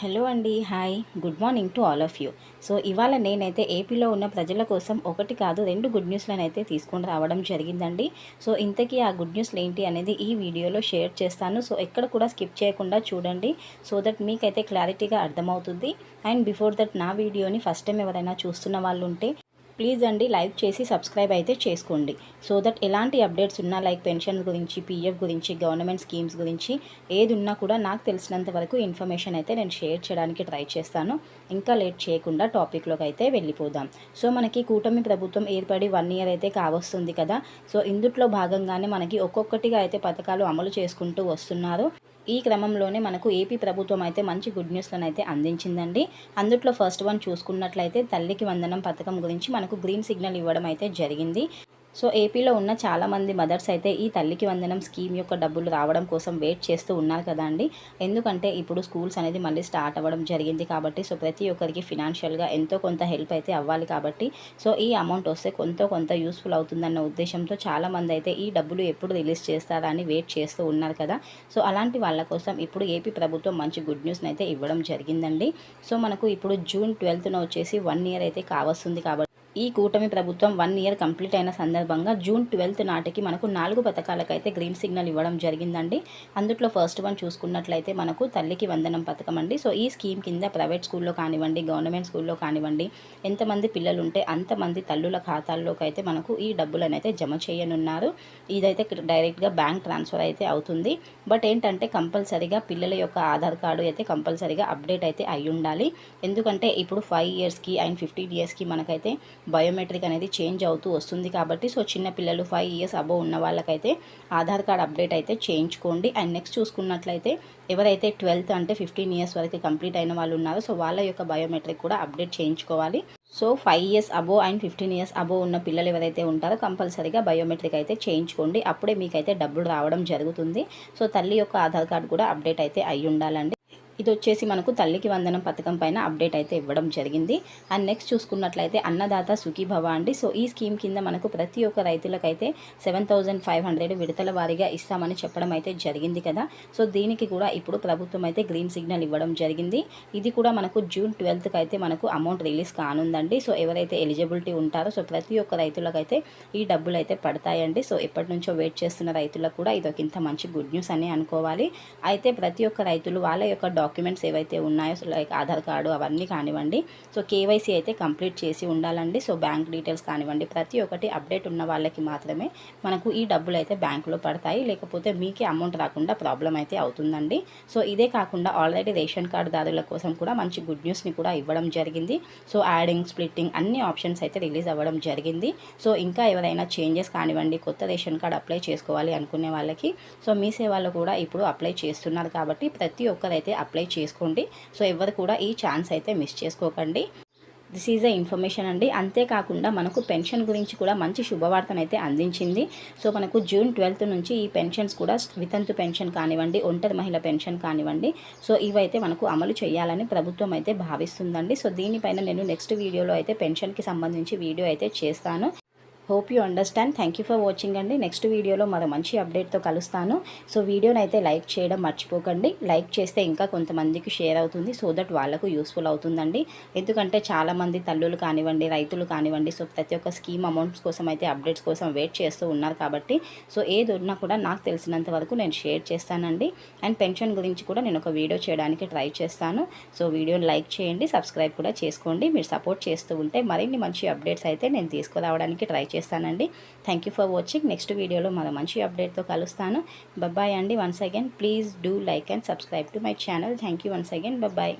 Hello అండి hi. Good morning to all of you. So ఇవాళ నేనైతే ఏపీలో ఉన్న ప్రజల కోసం ఒకటి కాదు రెండు గుడ్ న్యూస్లను అయితే తీసుకొని రావడం జరిగిందండి. సో ఇంతకీ ఆ గుడ్ న్యూస్లు ఏంటి అనేది ఈ వీడియోలో షేర్ చేస్తాను. సో ఎక్కడ కూడా స్కిప్ చేయకుండా చూడండి సో దట్ మీకైతే క్లారిటీగా అర్థమవుతుంది. అండ్ బిఫోర్ దట్ నా వీడియోని ఫస్ట్ టైం ఎవరైనా చూస్తున్న వాళ్ళు ఉంటే ప్లీజ్ అండి లైక్ చేసి సబ్స్క్రైబ్ అయితే చేసుకోండి. సో దట్ ఎలాంటి అప్డేట్స్ ఉన్నా లైక్ పెన్షన్ గురించి పీఎఫ్ గురించి గవర్నమెంట్ స్కీమ్స్ గురించి ఏది ఉన్నా కూడా నాకు తెలిసినంత వరకు ఇన్ఫర్మేషన్ అయితే నేను షేర్ చేయడానికి ట్రై చేస్తాను. ఇంకా లేట్ చేయకుండా టాపిక్లోకి అయితే వెళ్ళిపోదాం. సో మనకి కూటమి ప్రభుత్వం ఏర్పడి వన్ ఇయర్ అయితే కావస్తుంది కదా. సో ఇందుట్లో భాగంగానే మనకి ఒక్కొక్కటిగా అయితే పథకాలు అమలు చేసుకుంటూ వస్తున్నారు. ఈ క్రమంలోనే మనకు ఏపీ ప్రభుత్వం అయితే మంచి గుడ్ న్యూస్లను అయితే అందించిందండి. అందుట్లో ఫస్ట్ వన్ చూసుకున్నట్లయితే తల్లికి వందనం పథకం గురించి మనకు గ్రీన్ సిగ్నల్ ఇవ్వడం అయితే జరిగింది. సో ఏపీలో ఉన్న చాలామంది మదర్స్ అయితే ఈ తల్లికి వందనం స్కీమ్ యొక్క డబ్బులు రావడం కోసం వెయిట్ చేస్తూ ఉన్నారు కదా అండి. ఎందుకంటే ఇప్పుడు స్కూల్స్ అనేది మళ్ళీ స్టార్ట్ అవ్వడం జరిగింది కాబట్టి సో ప్రతి ఒక్కరికి ఫినాన్షియల్గా ఎంతో కొంత హెల్ప్ అయితే అవ్వాలి కాబట్టి సో ఈ అమౌంట్ వస్తే కొంత కొంత యూస్ఫుల్ అవుతుందన్న ఉద్దేశంతో చాలామంది అయితే ఈ డబ్బులు ఎప్పుడు రిలీజ్ చేస్తారా అని వెయిట్ చేస్తూ ఉన్నారు కదా. సో అలాంటి వాళ్ళ కోసం ఇప్పుడు ఏపీ ప్రభుత్వం మంచి గుడ్ న్యూస్ని అయితే ఇవ్వడం జరిగిందండి. సో మనకు ఇప్పుడు జూన్ ట్వెల్త్న వచ్చేసి వన్ ఇయర్ అయితే కావస్తుంది కాబట్టి ఈ కూటమి ప్రభుత్వం వన్ ఇయర్ కంప్లీట్ అయిన సందర్భంగా జూన్ ట్వెల్త్ నాటికి మనకు నాలుగు పథకాలకైతే గ్రీన్ సిగ్నల్ ఇవ్వడం జరిగిందండి. అందుట్లో ఫస్ట్ వన్ చూసుకున్నట్లయితే మనకు తల్లికి వందనం పథకం అండి. సో ఈ స్కీమ్ కింద ప్రైవేట్ స్కూల్లో కానివ్వండి గవర్నమెంట్ స్కూల్లో కానివ్వండి ఎంతమంది పిల్లలు ఉంటే అంతమంది తల్లుల ఖాతాల్లోకి అయితే మనకు ఈ డబ్బులను అయితే జమ చేయనున్నారు. ఇదైతే డైరెక్ట్గా బ్యాంక్ ట్రాన్స్ఫర్ అయితే అవుతుంది. బట్ ఏంటంటే కంపల్సరీగా పిల్లల యొక్క ఆధార్ కార్డు అయితే కంపల్సరీగా అప్డేట్ అయితే అయి ఉండాలి ఎందుకంటే ఇప్పుడు ఫైవ్ ఇయర్స్కి అండ్ ఫిఫ్టీన్ ఇయర్స్కి మనకైతే బయోమెట్రిక్ అనేది చేంజ్ అవుతూ వస్తుంది కాబట్టి సో చిన్న పిల్లలు ఫైవ్ ఇయర్స్ అబోవ్ ఉన్న వాళ్ళకైతే ఆధార్ కార్డ్ అప్డేట్ అయితే చేయించుకోండి. అండ్ నెక్స్ట్ చూసుకున్నట్లయితే ఎవరైతే ట్వెల్త్ అంటే ఫిఫ్టీన్ ఇయర్స్ వరకు కంప్లీట్ అయిన వాళ్ళు ఉన్నారో సో వాళ్ళ యొక్క బయోమెట్రిక్ కూడా అప్డేట్ చేయించుకోవాలి. So five years above and fifteen years above ఉన్న పిల్లలు ఎవరైతే ఉంటారో కంపల్సరీగా బయోమెట్రిక్ అయితే చేయించుకోండి. అప్పుడే మీకైతే డబ్బులు రావడం జరుగుతుంది. సో తల్లి యొక్క ఆధార్ కార్డు కూడా అప్డేట్ అయితే అయి ఉండాలండి ఇది వచ్చేసి మనకు తల్లికి వందనం పథకం పైన అప్డేట్ అయితే ఇవ్వడం జరిగింది. అండ్ నెక్స్ట్ చూసుకున్నట్లయితే అన్నదాత సుఖీభవ అండి. సో ఈ స్కీమ్ కింద మనకు ప్రతి ఒక్క రైతులకైతే సెవెన్ థౌజండ్ ఫైవ్ హండ్రెడ్ విడతల వారీగా ఇస్తామని చెప్పడం అయితే జరిగింది కదా. సో దీనికి కూడా ఇప్పుడు ప్రభుత్వం అయితే గ్రీన్ సిగ్నల్ ఇవ్వడం జరిగింది. ఇది కూడా మనకు జూన్ ట్వెల్త్కి అయితే మనకు అమౌంట్ రిలీజ్ కానుందండి. సో ఎవరైతే ఎలిజిబిలిటీ ఉంటారో సో ప్రతి ఒక్క రైతులకైతే ఈ డబ్బులు అయితే పడతాయండి. సో ఎప్పటి నుంచో వెయిట్ చేస్తున్న రైతులకు కూడా ఇది ఒక ఇంత మంచి గుడ్ న్యూస్ అని అనుకోవాలి. అయితే ప్రతి ఒక్క రైతులు వాళ్ళ యొక్క డాక్యుమెంట్స్ ఏవైతే ఉన్నాయో లైక్ ఆధార్ కార్డు అవన్నీ కానివ్వండి. సో కేవైసీ అయితే కంప్లీట్ చేసి ఉండాలండి. సో బ్యాంక్ డీటెయిల్స్ కానివ్వండి. ప్రతి ఒక్కటి అప్డేట్ ఉన్న వాళ్ళకి మాత్రమే మనకు ఈ డబ్బులు అయితే బ్యాంకులో పడతాయి. లేకపోతే మీకే అమౌంట్ రాకుండా ప్రాబ్లం అయితే అవుతుందండి. సో ఇదే కాకుండా ఆల్రెడీ రేషన్ కార్డుదారుల కోసం కూడా మంచి గుడ్ న్యూస్ని కూడా ఇవ్వడం జరిగింది. సో యాడింగ్ స్ప్లిట్టింగ్ అన్ని ఆప్షన్స్ అయితే రిలీజ్ అవ్వడం జరిగింది. సో ఇంకా ఎవరైనా చేంజెస్ కానివ్వండి కొత్త రేషన్ కార్డు అప్లై చేసుకోవాలి అనుకునే వాళ్ళకి సో మీ సేవలో కూడా ఇప్పుడు అప్లై చేస్తున్నారు కాబట్టి ప్రతి ఒక్కరైతే అప్లై అప్లై చేసుకోండి. సో ఎవరు కూడా ఈ ఛాన్స్ అయితే మిస్ చేసుకోకండి. దిస్ ఈజ్ అ ఇన్ఫర్మేషన్ అండి. అంతేకాకుండా మనకు పెన్షన్ గురించి కూడా మంచి శుభవార్తనైతే అందించింది. సో మనకు జూన్ ట్వెల్త్ నుంచి ఈ పెన్షన్స్ కూడా వితంతు పెన్షన్ కానివ్వండి ఒంటరి మహిళ పెన్షన్ కానివ్వండి. సో ఇవైతే మనకు అమలు చేయాలని ప్రభుత్వం అయితే భావిస్తుందండి. సో దీనిపైన నేను నెక్స్ట్ వీడియోలో అయితే పెన్షన్కి సంబంధించి వీడియో అయితే చేస్తాను. Hope you understand. Thank you for watching అండి. నెక్స్ట్ వీడియోలో మరో మంచి అప్డేట్తో కలుస్తాను. సో వీడియోని అయితే లైక్ చేయడం మర్చిపోకండి. లైక్ చేస్తే ఇంకా కొంతమందికి షేర్ అవుతుంది. సో దట్ వాళ్ళకు యూస్ఫుల్ అవుతుందండి. ఎందుకంటే చాలామంది తల్లులు కానివ్వండి రైతులు కానివ్వండి సో ప్రతి ఒక్క స్కీమ్ అమౌంట్స్ కోసం అయితే అప్డేట్స్ కోసం వెయిట్ చేస్తూ ఉన్నారు కాబట్టి సో ఏది ఉన్నా కూడా నాకు తెలిసినంత వరకు నేను షేర్ చేస్తానండి. అండ్ పెన్షన్ గురించి కూడా నేను ఒక వీడియో చేయడానికి ట్రై చేస్తాను. సో వీడియోని లైక్ చేయండి సబ్స్క్రైబ్ కూడా చేసుకోండి. మీరు సపోర్ట్ చేస్తూ ఉంటే మరిన్ని మంచి అప్డేట్స్ అయితే నేను తీసుకురావడానికి ట్రై చేస్తాను. చేస్తానండి. Thank you for watching next వీడియోలో మరో మంచి అప్డేట్తో కలుస్తాను. బబ్బాయ్ అండి. Once again please do like and subscribe to my channel thank you once again bye bye